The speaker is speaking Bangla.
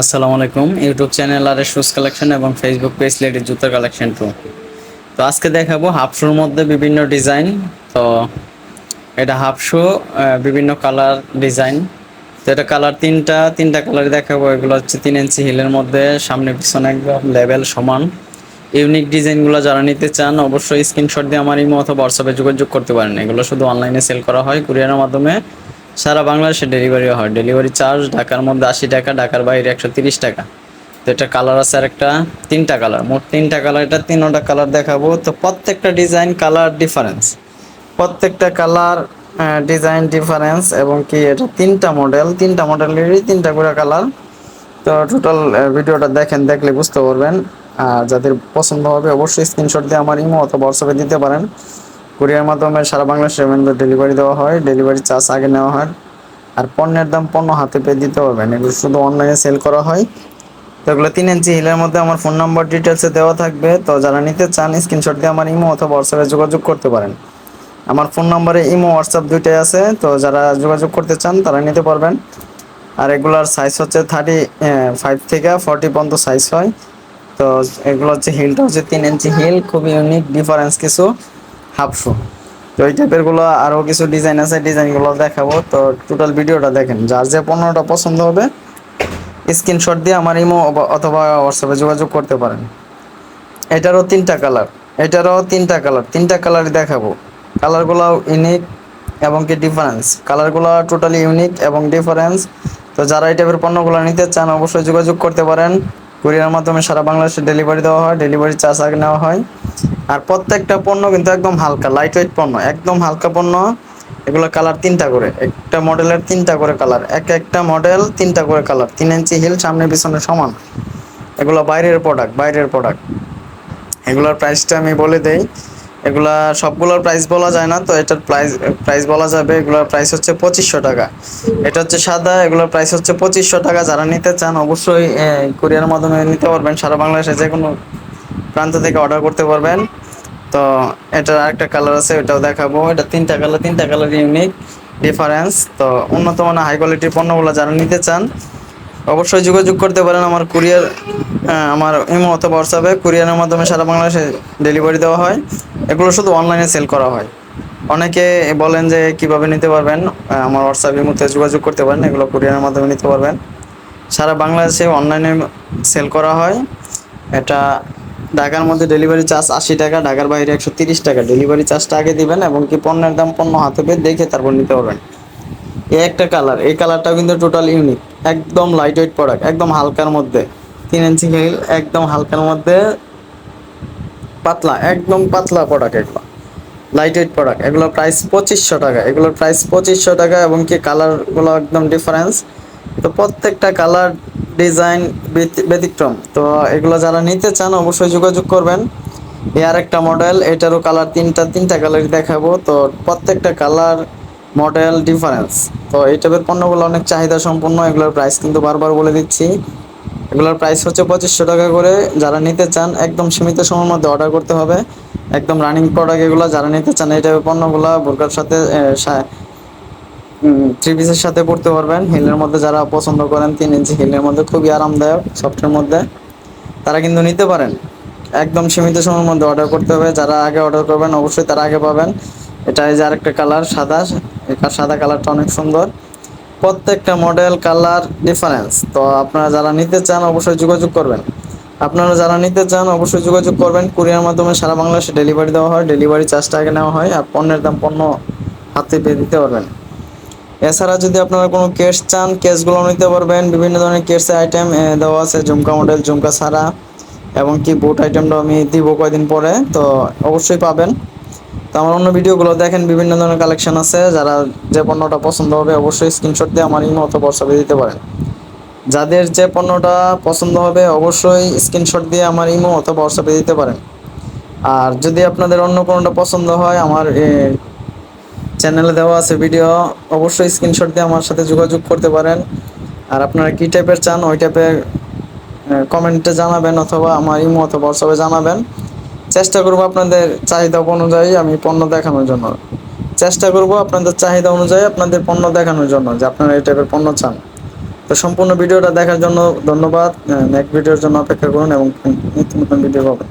আসসালামু আলাইকুম। ইউটিউব চ্যানেল আর শুজ কালেকশন এবং ফেসবুক পেজ লেডির জুতার কালেকশন টু তো আজকে দেখাবো হাফ শুর মধ্যে বিভিন্ন ডিজাইন তো এটা হাফ শু বিভিন্ন কালার ডিজাইন তো এটা কালার তিনটা তিনটা কালার দেখাবো। এগুলো হচ্ছে তিন ইঞ্চি হিলের মধ্যে, সামনে পিছনে একদম লেভেল সমান। ইউনিক ডিজাইনগুলো যারা নিতে চান, অবশ্যই স্ক্রিনশট দিয়ে আমার ইমো অথবা হোয়াটসঅ্যাপে যোগাযোগ করতে পারেন। এগুলো শুধু অনলাইনে সেল করা হয় কুরিয়ারের মাধ্যমে। সারা বাংলাদেশে ডেলিভারি হয়। ডেলিভারি চার্জ ঢাকার মধ্যে আশি টাকা, ঢাকার বাইরে একশো তিরিশ টাকা। তো এটা কালার আছে আর একটা তিনটা কালার মোট তিনটা কালার এটা তিনটা কালার দেখাবো। তো প্রত্যেকটা ডিজাইন কালার ডিফারেন্স প্রত্যেকটা কালার ডিজাইন ডিফারেন্স এবং কি এটা তিনটা মডেল তিনটা মডেলেরই তিনটা করে কালার তো টোটাল ভিডিওটা দেখেন, দেখলে বুঝতে পারবেন। আর যাদের পছন্দ হবে অবশ্যই স্ক্রিনশট দিয়ে আমার ইমো অথবা হোয়াটসঅ্যাপে দিতে পারেন। কুরিয়ার মাধ্যমে সারা বাংলাদেশের মধ্যে ডেলিভারি দেওয়া হয়, ডেলিভারি চার্জ আগে নেওয়া হয়। আর পণ্যের দাম পণ্য হাতে পেয়ে দিতে পারবেন এগুলো শুধু অনলাইনে সেল করা হয়। তো এগুলো তিন ইঞ্চি হিলের মধ্যে আমার ফোন নাম্বার ডিটেলসে দেওয়া থাকবে। তো যারা নিতে চান, স্ক্রিনশট দিয়ে আমার ইমো অথবা হোয়াটসঅ্যাপে যোগাযোগ করতে পারেন। আমার ফোন নাম্বারে ইমো হোয়াটসঅ্যাপ দুইটাই আছে। তো যারা যোগাযোগ করতে চান, তারা নিতে পারবেন। আর এগুলার সাইজ হচ্ছে থার্টি ফাইভ থেকে ফর্টি পর্যন্ত সাইজ হয়। তো এগুলো হচ্ছে হিলটা হচ্ছে তিন ইঞ্চি হিল, খুবই ইউনিক ডিফারেন্স কিছু। হাফ শু তো এই টাইপেরগুলো আরও কিছু ডিজাইন আছে ডিজাইনগুলো দেখাবো। তো টোটাল ভিডিওটা দেখেন, যার যে পণ্যটা পছন্দ হবে স্ক্রিনশট দিয়ে আমার ইমো অথবা হোয়াটসঅ্যাপে যোগাযোগ করতে পারেন। এটারও তিনটা কালার এটারও তিনটা কালার তিনটা কালারই দেখাবো। কালারগুলো ইউনিক এবং কি ডিফারেন্স কালারগুলো টোটালি ইউনিক এবং ডিফারেন্স তো যারা এই টাইপের পণ্যগুলো নিতে চান, অবশ্যই যোগাযোগ করতে পারেন। কুরিয়ার মাধ্যমে সারা বাংলাদেশে ডেলিভারি দেওয়া হয় ডেলিভারি চার্জ আগে নেওয়া হয়। আর প্রত্যেকটা পণ্য কিন্তু একদম হালকা লাইট ওয়েট পণ্য, একদম হালকা পণ্য। এগুলো কালার তিনটা করে, একটা মডেলের তিনটা করে কালার এক একটা মডেল তিনটা করে কালার তিন ইঞ্চি হিল সামনে পিছনে সমান। এগুলো বাইরের প্রোডাক্ট বাইরের প্রোডাক্ট এগুলোর প্রাইসটা আমি বলে দেই, এগুলা সবগুলোর প্রাইস বলা যায় না, তো এটার প্রাইস প্রাইস বলা যাবে, এগুলোর প্রাইস হচ্ছে পঁচিশশো টাকা। এটা হচ্ছে সাদা, এগুলোর প্রাইস হচ্ছে পঁচিশশো টাকা। যারা নিতে চান, অবশ্যই কুরিয়ার মাধ্যমে নিতে পারবেন। সারা বাংলাদেশে যে কোনো প্রান্ত থেকে অর্ডার করতে পারবেন। তো এটার আরেকটা কালার আছে ওটাও দেখাবো। এটা তিনটা কালার তিনটা কালার ইউনিক ডিফারেন্স তো উন্নত মানের হাই কোয়ালিটির পণ্যগুলো যারা নিতে চান, অবশ্যই যোগাযোগ করতে পারেন আমার কুরিয়ার আমার ইমো অথবা হোয়াটসঅ্যাপে কুরিয়ারের মাধ্যমে সারা বাংলাদেশে ডেলিভারি দেওয়া হয়। এগুলো শুধু অনলাইনে সেল করা হয়। অনেকে বলেন যে কীভাবে নিতে পারবেন আমার হোয়াটসঅ্যাপ ইমোতে যোগাযোগ করতে পারেন, এগুলো কুরিয়ারের মাধ্যমে নিতে পারবেন। সারা বাংলাদেশে অনলাইনে সেল করা হয়। এটা ঢাকার মধ্যে ডেলিভারি চার্জ আশি টাকা, ঢাকার বাইরে একশো তিরিশ টাকা। ডেলিভারি চার্জটা আগে দিবেন এবং কি পণ্যের দাম পণ্য হাতে পেয়ে দেখে তারপর নিতে পারবেন। এই একটা কালার এই কালারটাও কিন্তু টোটাল ইউনিক একদম লাইট ওয়েট প্রোডাক্ট একদম হালকার মধ্যে। তিন ইঞ্চি হিল একদম হালকার মধ্যে, পাতলা, একদম পাতলা প্রোডাক্ট এগুলো। লাইট ওয়েট প্রোডাক্ট এগুলোর প্রাইস পঁচিশশো টাকা, এগুলোর প্রাইস পঁচিশশো টাকা এবং কি কালারগুলো একদম ডিফারেন্স তো প্রত্যেকটা কালার ডিজাইন ব্যতিক্রম। তো এগুলো যারা নিতে চান, অবশ্যই যোগাযোগ করবেন। আর একটা মডেল এটারও কালার তিনটা তিনটা কালার দেখাবো। তো প্রত্যেকটা কালার মডেল ডিফারেন্স তো এই টাইপের পণ্যগুলো অনেক চাহিদা সম্পন্ন, এগুলোর প্রাইস কিন্তু বারবার বলে দিচ্ছি। এগুলোর প্রাইস হচ্ছে পঁচিশশো টাকা করে। যারা নিতে চান, একদম সীমিত সময়ের মধ্যে অর্ডার করতে হবে। একদম রানিং প্রোডাক্ট এগুলো যারা নিতে চান, এই টাইপের পণ্যগুলো বোরকার সাথে থ্রি পিসের সাথে পড়তে পারবেন। হিলের মধ্যে যারা পছন্দ করেন, তিন ইঞ্চি হিলের মধ্যে খুবই আরামদায়ক সফটের মধ্যে। তারা কিন্তু নিতে পারেন। একদম সীমিত সময়ের মধ্যে অর্ডার করতে হবে। যারা আগে অর্ডার করবেন, অবশ্যই তারা আগে পাবেন। এটা এই যে আরেকটা কালার সাদা। সাদা কালারটা অনেক সুন্দর। প্রত্যেকটা মডেল কালার ডিফারেন্স তো আপনারা যারা নিতে চান, অবশ্যই যোগাযোগ করবেন। আপনারা যারা নিতে চান, অবশ্যই যোগাযোগ করবেন। কুরিয়ার মাধ্যমে সারা বাংলাদেশে ডেলিভারি দেওয়া হয়। ডেলিভারি চার্জটা আগে নেওয়া হয়। আর পণ্যের দাম পণ্য হাতে পেয়ে দিতে পারবেন। এছাড়া যদি আপনারা কোনো কেস চান কেসগুলো নিতে পারবেন। বিভিন্ন ধরনের কেসের আইটেম দেওয়া আছে, ঝুমকা মডেল ঝুমকা ছাড়া। এবং কি বুট আইটেমটা আমি দিব কয়দিন পরে, তো অবশ্যই পাবেন। তো আমার অন্য ভিডিওগুলো দেখেন, বিভিন্ন ধরনের কালেকশন আছে। যারা যে পণ্যটা পছন্দ হবে, অবশ্যই স্ক্রিনশট দিয়ে আমার ইমো অথবা হোয়াটসঅ্যাপে দিতে পারেন। যাদের যে পণ্যটা পছন্দ হবে, অবশ্যই স্ক্রিনশট দিয়ে আমার ইমো অথবা হোয়াটসঅ্যাপে দিতে পারেন। আর যদি আপনাদের অন্য কোনোটা পছন্দ হয়, আমার চ্যানেলে দেওয়া আছে ভিডিও, অবশ্যই স্ক্রিনশট দিয়ে আমার সাথে যোগাযোগ করতে পারেন। আর আপনারা কী টাইপের চান, ওই টাইপের কমেন্টে জানাবেন অথবা আমার ইমো অথবা হোয়াটসঅ্যাপে জানাবেন। চেষ্টা করব আপনাদের চাহিদা অনুযায়ী আমি পণ্য দেখানোর জন্য। চেষ্টা করব আপনাদের চাহিদা অনুযায়ী আপনাদের পণ্য দেখানোর জন্য, যে আপনারা এই টাইপের পণ্য চান। তো সম্পূর্ণ ভিডিওটা দেখার জন্য ধন্যবাদ। নেক্সট ভিডিওর জন্য অপেক্ষা করুন এবং নিত্য নতুন ভিডিও পাবেন।